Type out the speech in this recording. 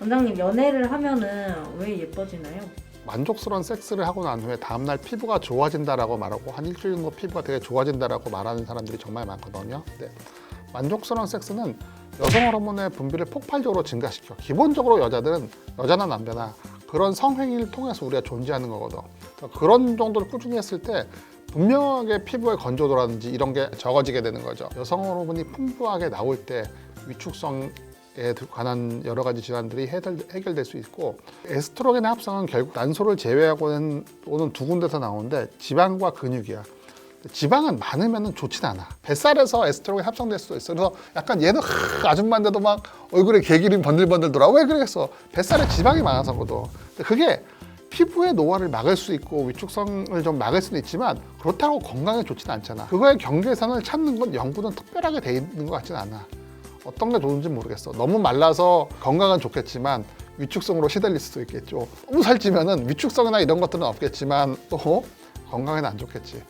원장님 연애를 하면은 왜 예뻐지나요? 만족스러운 섹스를 하고 난 후에 다음날 피부가 좋아진다라고 말하고 한 일주일 정도 피부가 되게 좋아진다라고 말하는 사람들이 정말 많거든요. 근데 만족스러운 섹스는 여성 호르몬의 분비를 폭발적으로 증가시켜. 기본적으로 여자들은 여자나 남자나 그런 성행위를 통해서 우리가 존재하는 거거든. 그런 정도를 꾸준히 했을 때 분명하게 피부의 건조도라든지 이런 게 적어지게 되는 거죠. 여성 호르몬이 풍부하게 나올 때 위축성 에 관한 여러 가지 질환들이 해결, 해결될 수 있고 에스트로겐의 합성은 결국 난소를 제외하고는 오는 두 군데서 나오는데 지방과 근육이야. 지방은 많으면 좋진 않아. 뱃살에서 에스트로겐 합성될 수도 있어. 그래서 약간 얘는 하, 아줌마인데도 막 얼굴에 개기름이 번들번들 돌아. 왜 그러겠어? 뱃살에 지방이 많아서거든. 그게 피부의 노화를 막을 수 있고 위축성을 좀 막을 수는 있지만 그렇다고 건강에 좋지는 않잖아. 그거의 경계선을 찾는 건 연구는 특별하게 돼 있는 것 같지는 않아. 어떤 게 좋은지 모르겠어. 너무 말라서 건강은 좋겠지만 위축성으로 시달릴 수도 있겠죠. 너무 살찌면은 위축성이나 이런 것들은 없겠지만 또 건강에는 안 좋겠지.